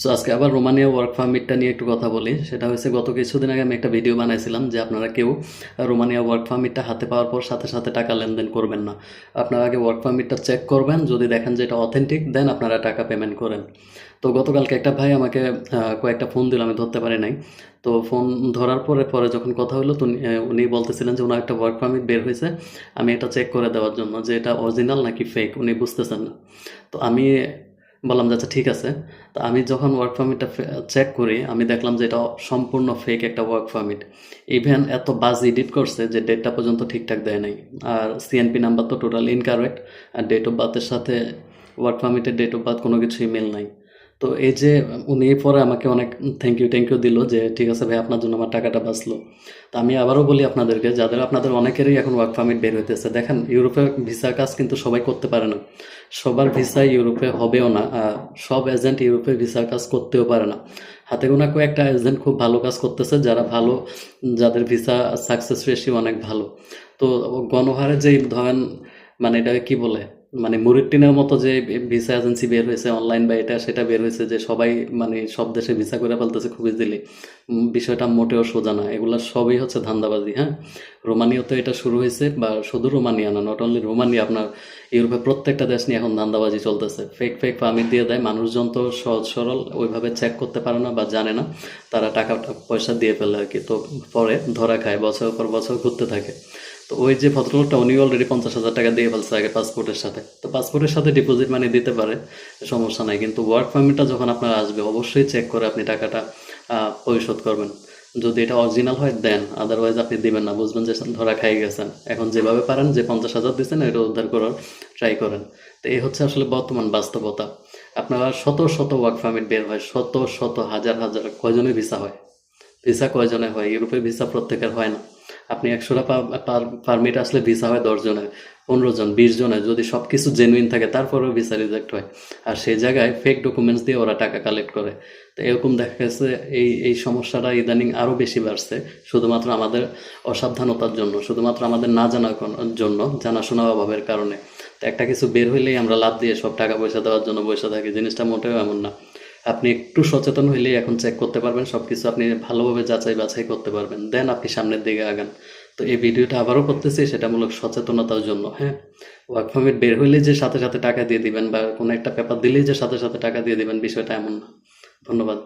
So আজকে আবার Romania work পারমিটটা নিয়ে একটু কথা বলি। সেটা হচ্ছে গত কিছুদিন আগে আমি একটা ভিডিও বানাইছিলাম যে আপনারা কেউ রোমানিয়া ওয়ার্ক পারমিটটা হাতে পাওয়ার পর সাথে সাথে টাকা লেনদেন করবেন না। আপনারা আগে ওয়ার্ক পারমিটটা চেক করবেন, যদি দেখেন যে এটা অথেন্টিক দেন আপনারা টাকা পেমেন্ট করেন। তো গতকালকে একটা ভাই আমাকে কয়েকটা ফোন দিল, আমি ধরতে পারি নাই। তো ফোন ধরার পরে পরে যখন কথা হলো, তো উনি বলতেছিলেন যে, ওনার একটা ওয়ার্ক পারমিট বের হয়েছে, আমি এটা চেক করে দেওয়ার জন্য যে এটা অরিজিনাল নাকি ফেক উনি বুঝতেছেন না। তো আমি বললাম যে আচ্ছা ঠিক আছে। তো আমি যখন ওয়ার্ক পারমিটটা চেক করি, আমি দেখলাম যে এটা সম্পূর্ণ ফেক একটা ওয়ার্ক পারমিট ইভেন এত বাজ এডিট করছে যে ডেটটা পর্যন্ত ঠিকঠাক দেয় নাই। আর সিএনপি নাম্বার তো টোটাল ইনকারেক্ট আর ডেট অফ বার্থের সাথে ওয়ার্ক পারমিটের ডেট অফ বার্থ কোনো কিছুই মেল নাই। তো এই যে উনি পরে আমাকে অনেক থ্যাংক ইউ থ্যাংক ইউ দিল যে, ঠিক আছে ভাই, আপনার জন্য আমার টাকাটা বাঁচলো। তো আমি আবারও বলি আপনাদেরকে, যাদের আপনাদের অনেকেরই এখন ওয়ার্ক পারমিট বের হইতেছে, দেখেন, ইউরোপে ভিসার কাজ কিন্তু সবাই করতে পারে না। সবার ভিসা ইউরোপে হবেও না সব এজেন্ট ইউরোপে ভিসার কাজ করতেও পারে না। হাতে গোনা কয়েকটা এজেন্ট খুব ভালো কাজ করতেছে, যারা ভালো, যাদের ভিসা সাকসেস রেশিও অনেক ভালো। তো গণহারে যেই ধরেন মানে এটা কি বলে? মানে মুরিটিনের মতো যে ভিসা এজেন্সি বের হয়েছে অনলাইন বা এটা সেটা বের হয়েছে যে সবাই মানে সব দেশে ভিসা করে ফেলতেছে খুব ইজিলি বিষয়টা মোটেও সোজা না। এগুলো সবই হচ্ছে ধান্দাবাজি হ্যাঁ? রোমানিয়াতে এটা শুরু হয়েছে বা শুধু রোমানিয়া না নট অনলি রোমানিয়া, আপনার ইউরোপের প্রত্যেকটা দেশ নিয়ে এখন ধান্দাবাজি চলতেছে। ফেক ফেক পারমিট দিয়ে দেয়, মানুষজন তো সহজ সরল, ওইভাবে চেক করতে পারে না বা জানে না, তারা টাকা পয়সা দিয়ে ফেলে আর কি। তো পরে ধরা খায় বছর পর বছর ঘুরতে থাকে। তো ওই যে ভদ্রলোকটা, উনি অলরেডি পঞ্চাশ হাজার টাকা দিয়ে ফেলছে আগে পাসপোর্টের সাথে। তো পাসপোর্টের সাথে ডিপোজিট মানি দিতে পারে, সমস্যা নাই। কিন্তু ওয়ার্ক পারমিটটা যখন আপনার আসবে, অবশ্যই চেক করে আপনি টাকাটা পরিশোধ করবেন। যদি এটা অরিজিনাল হয় দেন আদারওয়াইজ আপনি দিবেন না। বুঝবেন যে ধরা খাই গেছেন। এখন যেভাবে পারেন, যে পঞ্চাশ হাজার দিচ্ছেন এটা উদ্ধার করার ট্রাই করেন। তো এই হচ্ছে আসলে বর্তমান বাস্তবতা। আপনারা শত শত ওয়ার্ক পারমিট বের হয়, শত শত, হাজার হাজার। কয়জনে ভিসা হয়? ভিসা কয়জনে হয়? ইউরোপে ভিসা প্রত্যেকের হয় না। আপনি একশোটা পারমিট আসলে ভিসা হয় দশ জনের, পনেরো জন, বিশ জনের, যদি সব কিছু জেনুইন থাকে, তারপরেও ভিসা রিজেক্ট হয়। আর সেই জায়গায় ফেক ডকুমেন্টস দিয়ে ওরা টাকা কালেক্ট করে। তো এরকম দেখা গেছে, এই এই সমস্যাটা ইদানিং আরও বেশি বাড়ছে, শুধুমাত্র আমাদের অসাবধানতার জন্য, শুধুমাত্র আমাদের না জানার জন্য জানাশোনা অভাবের কারণে। তো একটা কিছু বের হইলেই আমরা লাভ দিয়ে সব টাকা পয়সা দেওয়ার জন্য পয়সা থাকি, জিনিসটা মোটেও এমন না। আপনি একটু সচেতন হইলে এখন চেক করতে পারবেন সব কিছু আপনি ভালোভাবে যাচাই বাছাই করতে পারবেন। দেন আপনি সামনের দিকে আগান। তো এই ভিডিওটা আবারও করতেছি সেটা মূলক সচেতনতার জন্য হ্যাঁ? ওয়ার্ক পারমিট বের হইলে যে সাথে সাথে টাকা দিয়ে দিবেন বা কোনো একটা পেপার দিলেই যে সাথে সাথে টাকা দিয়ে দিবেন, বিষয়টা এমন না। ধন্যবাদ।